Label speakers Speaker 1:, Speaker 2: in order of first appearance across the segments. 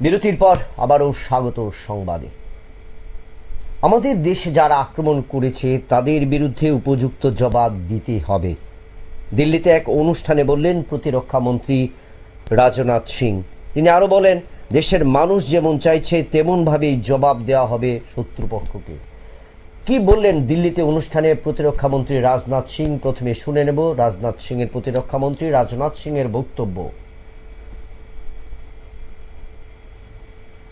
Speaker 1: বিরতির পর আবারও স্বাগত সংবাদে। আমাদের দেশে যারা আক্রমণ করেছে, তাদের বিরুদ্ধে উপযুক্ত জবাব দিতে হবে। দিল্লিতে এক অনুষ্ঠানে বললেন প্রতিরক্ষা মন্ত্রী রাজনাথ সিং। তিনি আরও বলেন, দেশের মানুষ যেমন চাইছে তেমন ভাবেই জবাব দেওয়া হবে শত্রুপক্ষকে। কি বললেন দিল্লিতে অনুষ্ঠানে প্রতিরক্ষা মন্ত্রী রাজনাথ সিং? প্রথমে শুনে নেব রাজনাথ সিং এর প্রতিরক্ষা মন্ত্রী রাজনাথ সিং এর বক্তব্য।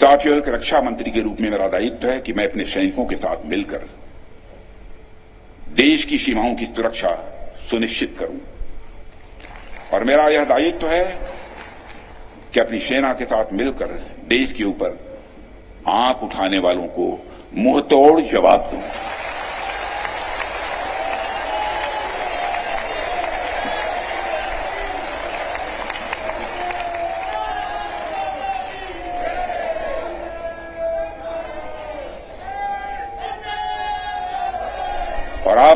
Speaker 2: साथियों एक रक्षा मंत्री के रूप में मेरा दायित्व है कि मैं अपने सैनिकों के साथ मिलकर देश की सीमाओं की सुरक्षा सुनिश्चित करूँ। और मेरा यह दायित्व है कि अपनी सेना के साथ मिलकर देश के ऊपर आँख उठाने वालों को मुंहतोड़ जवाब दूँ।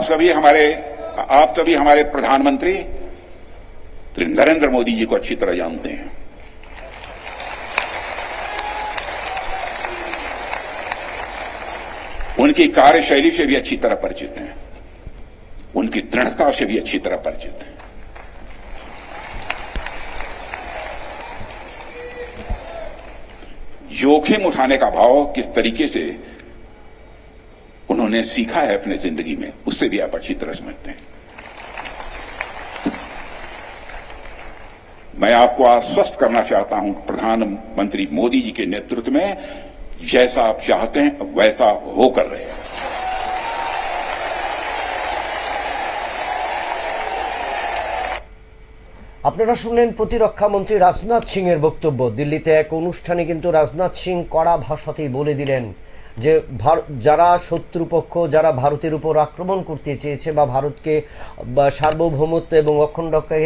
Speaker 2: आप सभी हमारे, आप सभी हमारे प्रधानमंत्री श्री नरेंद्र मोदी जी को अच्छी तरह जानते हैं। उनकी कार्यशैली से भी अच्छी तरह परिचित हैं। उनकी दृढ़ता से भी अच्छी तरह परिचित हैं। जोखिम उठाने का भाव किस तरीके से उन्होंने सीखा है अपने जिंदगी में उससे भी आप अच्छी तरह समझते हैं मैं आपको आश्वस्त करना चाहता हूं कि प्रधानमंत्री मोदी जी के नेतृत्व में जैसा आप चाहते हैं वैसा होकर रहे
Speaker 1: আপনারা শুনলেন প্রতিরক্ষা মন্ত্রী রাজনাথ সিং এর বক্তব্য দিল্লিতে এক অনুষ্ঠানে কিন্তু রাজনাথ সিং কড়া ভাষাতেই বলে দিলেন যে যারা শত্রুপক্ষ, যারা ভারতের উপর আক্রমণ করতে চেয়েছে বা ভারতকে সার্বভৌমত্ব এবং অখণ্ডকে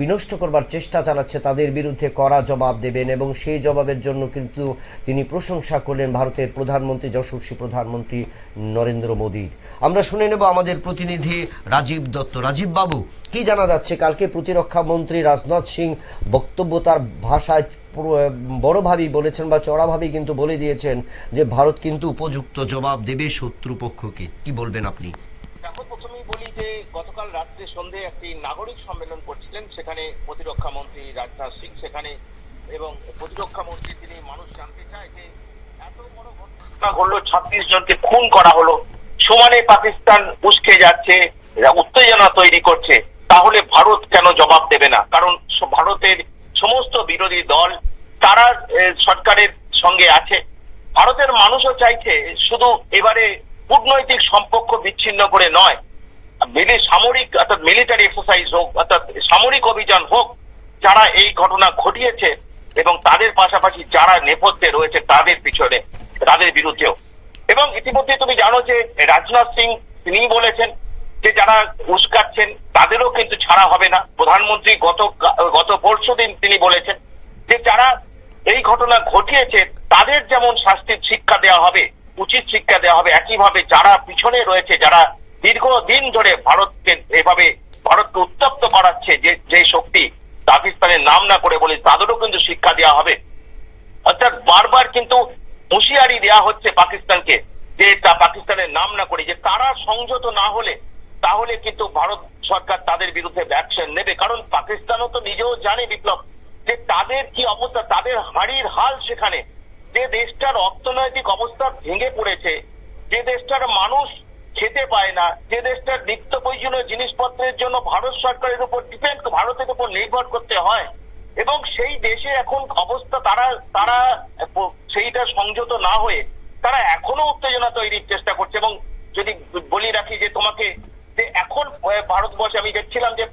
Speaker 1: বিনষ্ট করবার চেষ্টা চালাচ্ছে, তাদের বিরুদ্ধে কড়া জবাব দেবেন এবং সেই জবাবের জন্য কিন্তু তিনি প্রশংসা করলেন ভারতের প্রধানমন্ত্রী, যশস্বী প্রধানমন্ত্রী নরেন্দ্র মোদীর। আমরা শুনে নেব আমাদের প্রতিনিধি রাজীব দত্ত। রাজীব বাবু, কি জানা যাচ্ছে? কালকে প্রতিরক্ষা মন্ত্রী রাজনাথ সিং বক্তব্য তার ভাষায় বড়ভাবেই বলেছেন বা চড়াভাবেই কিন্তু বলে দিয়েছেন যে ভারত কিন্তু উপযুক্ত জবাব দেবে শত্রুপক্ষকে। কি বলবেন আপনি?
Speaker 3: দেখো, প্রথমেই বলি যে গতকাল রাত্রে সন্ধে একটি নাগরিক সম্মেলন করছিলেন, সেখানে প্রতিরক্ষা মন্ত্রী রাজনাথ সিং সেখানে, এবং প্রতিরক্ষা মন্ত্রী তিনি মানুষ জানতে চায় যে এত বড় ঘটনা ঘটলো, ছাব্বিশ জনকে খুন করা হলো, সমানে পাকিস্তান উস্কে যাচ্ছে উত্তেজনা তৈরি করছে, তাহলে ভারত কেন জবাব দেবে না? কারণ ভারতের সমস্ত বিরোধী দল, তারা সরকারের সঙ্গে আছে ভারতের মানুষও চাইছে শুধু এবারে কূটনৈতিক সম্পর্ক বিচ্ছিন্ন করে নয়, মিলি, সামরিক অর্থাৎ মিলিটারি এক্সারসাইজ হোক, অর্থাৎ সামরিক অভিযান হোক, যারা এই ঘটনা ঘটিয়েছে এবং তাদের পাশাপাশি যারা নেপথ্যে রয়েছে তাদের পিছনে, তাদের বিরুদ্ধেও। এবং ইতিমধ্যে তুমি জানো যে রাজনাথ সিং তিনি বলেছেন যে যারা উস্কাচ্ছেন তাদেরও কিন্তু ছাড়া হবে না। প্রধানমন্ত্রী গত গত পরশু দিন তিনি বলেছেন যে যারা এই ঘটনা ঘটিয়েছে তাদের যেমন শাস্তির শিক্ষা দেওয়া হবে, উচিত শিক্ষা দেওয়া হবে, একইভাবে যারা পিছনে রয়েছে, যারা দীর্ঘদিন ধরে ভারতকে এভাবে, ভারতকে উত্তপ্ত করাচ্ছে যে যে শক্তি পাকিস্তানের নাম না করে বলে তাদেরও কিন্তু শিক্ষা দেওয়া হবে। অর্থাৎ বারবার কিন্তু হুঁশিয়ারি দেওয়া হচ্ছে পাকিস্তানকে যে তা পাকিস্তানের নাম না করে, যে তারা সংযত না হলে তাহলে কিন্তু ভারত সরকার তাদের বিরুদ্ধে অ্যাকশন নেবে। কারণ পাকিস্তানও তো নিজেও জানে বিপ্লব, যে তাদের কি অবস্থা, তাদের হাড়ির হাল সেখানে যে দেশটার অর্থনৈতিক অবস্থা ভেঙে পড়েছে, যে দেশটার মানুষ খেতে পায় না, যে দেশটার নিত্য প্রয়োজনীয় জিনিসপত্রের জন্য ভারত সরকারের উপর ডিপেন্ড ভারতের উপর নির্ভর করতে হয় এবং সেই দেশে এখন অবস্থা তারা তারা সেইটা সংযত না হয়ে তারা এখনও উত্তেজনা তৈরির চেষ্টা করছে এবং যদি বলি রাখি যে তোমাকে, যে এখন ভারতবর্ষে আমি দেখছিলাম যে,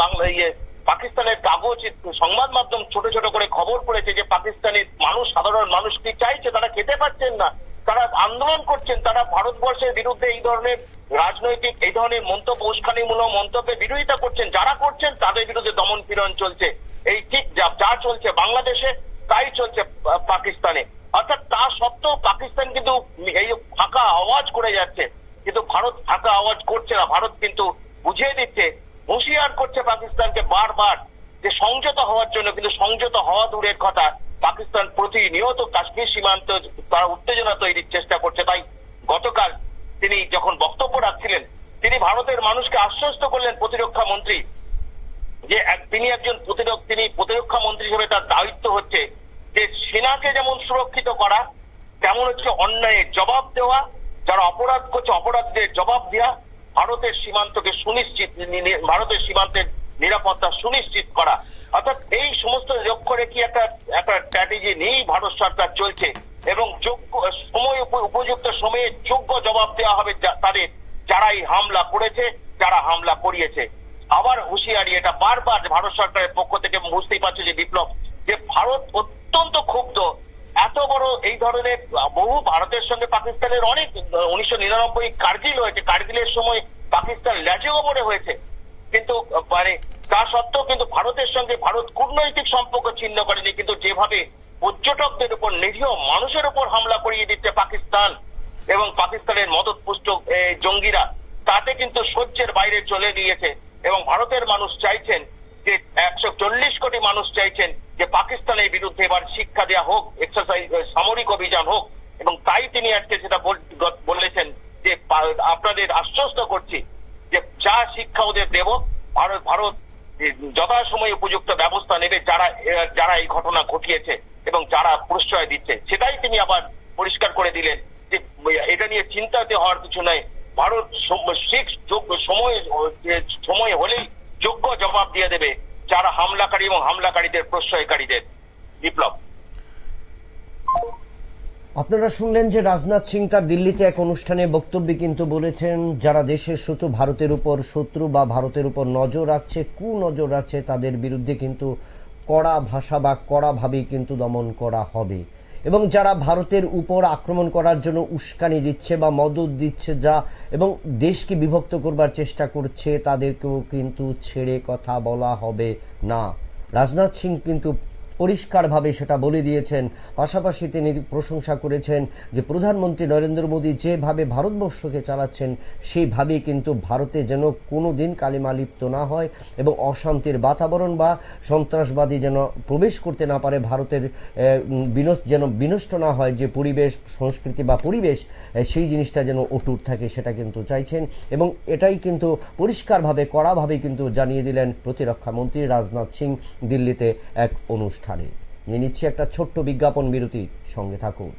Speaker 3: বাংলা ইয়ে পাকিস্তানের কাগজ, সংবাদ মাধ্যম ছোট ছোট করে খবর পড়েছে যে পাকিস্তানের মানুষ সাধারণ মানুষ কি চাইছে তারা খেতে পাচ্ছেন না তারা আন্দোলন করছেন তারা ভারতবর্ষের বিরুদ্ধে এই ধরনের রাজনৈতিক, এই ধরনের মন্তব্য, উস্কানিমূলক মন্তব্যের বিরোধিতা করছেন। যারা করছেন, তাদের বিরুদ্ধে দমন পীড়ন চলছে। এই ঠিক যা চলছে বাংলাদেশে, তাই চলছে পাকিস্তানে। অর্থাৎ তা সত্ত্বেও পাকিস্তান কিন্তু এই ফাঁকা আওয়াজ করে যাচ্ছে। কিন্তু ভারত ফাঁকা আওয়াজ করছে না। ভারত কিন্তু বুঝিয়ে দিচ্ছে, হুঁশিয়ার করছে পাকিস্তানকে বারবার যে সংযত হওয়ার জন্য, কিন্তু সংযত হওয়া দূরের কথা। পাকিস্তান প্রতিনিয়ত কাশ্মীর সীমান্ত তারা উত্তেজনা তৈরির চেষ্টা করছে। তাই গতকাল তিনি যখন বক্তব্য রাখছিলেন, তিনি ভারতের মানুষকে আশ্বস্ত করলেন প্রতিরক্ষা মন্ত্রী। যে তিনি একজন প্রতিরক্ষা তিনি প্রতিরক্ষা মন্ত্রী হিসেবে তার দায়িত্ব হচ্ছে যে সেনাকে যেমন সুরক্ষিত করা, তেমন হচ্ছে অন্যায়ের জবাব দেওয়া, যারা অপরাধ করছে অপরাধীদের জবাব দেওয়া, ভারতের সীমান্তকে সুনিশ্চিত ভারতের সীমান্তের নিরাপত্তা সুনিশ্চিত করা। অর্থাৎ এই সমস্ত লক্ষ্য রেখে একটা একটা স্ট্র্যাটেজি নিয়েই ভারত সরকার চলছে। এবং যোগ্য, সময় উপযুক্ত সময়ে যোগ্য জবাব দেওয়া হবে তাদের যারা এই হামলা করেছে, যারা হামলা করিয়েছে। আবার হুঁশিয়ারি এটা বারবার ভারত সরকারের পক্ষ থেকে বুঝতেই পারছে যে বিপ্লব, যে ভারত অত্যন্ত ক্ষুব্ধ। এত বড় এই ধরনের, বহু ভারতের সঙ্গে পাকিস্তানের অনেক, উনিশশো নিরানব্বই কার্গিল হয়েছে। কার্গিলের সময় পাকিস্তান ল্যাজে ওপরে হয়েছে। কিন্তু মানে তা সত্ত্বেও কিন্তু ভারতের সঙ্গে ভারত কূটনৈতিক সম্পর্ক ছিন্ন করেনি। কিন্তু যেভাবে পর্যটকদের উপর, নিরীহ মানুষের উপর হামলা করিয়ে দিচ্ছে পাকিস্তান এবং পাকিস্তানের মদতপুষ্ট জঙ্গিরা। তাতে কিন্তু সহ্যের বাইরে চলে গিয়েছে এবং ভারতের মানুষ চাইছেন যে একশো চল্লিশ কোটি মানুষ চাইছেন যে পাকিস্তানের বিরুদ্ধে এবার শিক্ষা দেওয়া হোক এক্সারসাইজ সামরিক অভিযান হোক এবং তাই তিনি আজকে সেটা বল- বলেছেন যে আপনাদের আশ্বস্ত করছি যে যা শিক্ষা ওদের দেব, ভারত ভারত যথাসময়ে উপযুক্ত ব্যবস্থা নেবে যারা যারা এই ঘটনা ঘটিয়েছে। এবং যারা প্রশ্রয় দিচ্ছে, সেটাই তিনি আবার পরিষ্কার করে দিলেন যে, এটা নিয়ে চিন্তাতে হওয়ার কিছু নাই। ভারত সম- সময় সময় হলেই যোগ্য জবাব দিয়ে দেবে যারা হামলাকারী এবং হামলাকারীদের প্রশ্রয়কারীদের। বিপ্লব।
Speaker 1: আপনারা শুনলেন যে রাজনাথ সিং তার দিল্লিতে এক অনুষ্ঠানে বক্তব্যে কিন্তু বলেছেন, যারা দেশের শুধু ভারতের উপর শত্রু বা ভারতের উপর নজর রাখছে কু নজর রাখছে, তাদের বিরুদ্ধে কিন্তু কড়া ভাষা বা কড়াভাবেই কিন্তু দমন করা হবে। এবং যারা ভারতের উপর আক্রমণ করার জন্য উস্কানি দিচ্ছে বা মদত দিচ্ছে যা এবং দেশকে বিভক্ত করবার চেষ্টা করছে, তাদেরকেও কিন্তু ছেড়ে কথা বলা হবে না। রাজনাথ সিং কিন্তু পরিষ্কারভাবে সেটা বলে দিয়েছেন। পাশাপাশি তিনি প্রশংসা করেছেন যে প্রধানমন্ত্রী নরেন্দ্র মোদী যেভাবে ভারতবর্ষকে চালাচ্ছেন সেইভাবেই কিন্তু ভারতে যেন কোনো দিন কালিমা লিপ্ত না হয় এবং অশান্তির বাতাবরণ বা সন্ত্রাসবাদী যেন প্রবেশ করতে না পারে, ভারতের যেন বিনষ্ট না হয় যে পরিবেশ, সংস্কৃতি বা পরিবেশ সেই জিনিসটা যেন অটুট থাকে সেটা কিন্তু চাইছেন এবং এটাই কিন্তু পরিষ্কারভাবে, কড়াভাবে কিন্তু জানিয়ে দিলেন প্রতিরক্ষা মন্ত্রী রাজনাথ সিং দিল্লিতে এক অনুষ্ঠানে। নিয়ে নিচ্ছি একটা ছোট্ট বিজ্ঞাপন বিরতি সঙ্গে থাকুন।